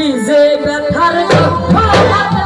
নিজে ব্যথার কথা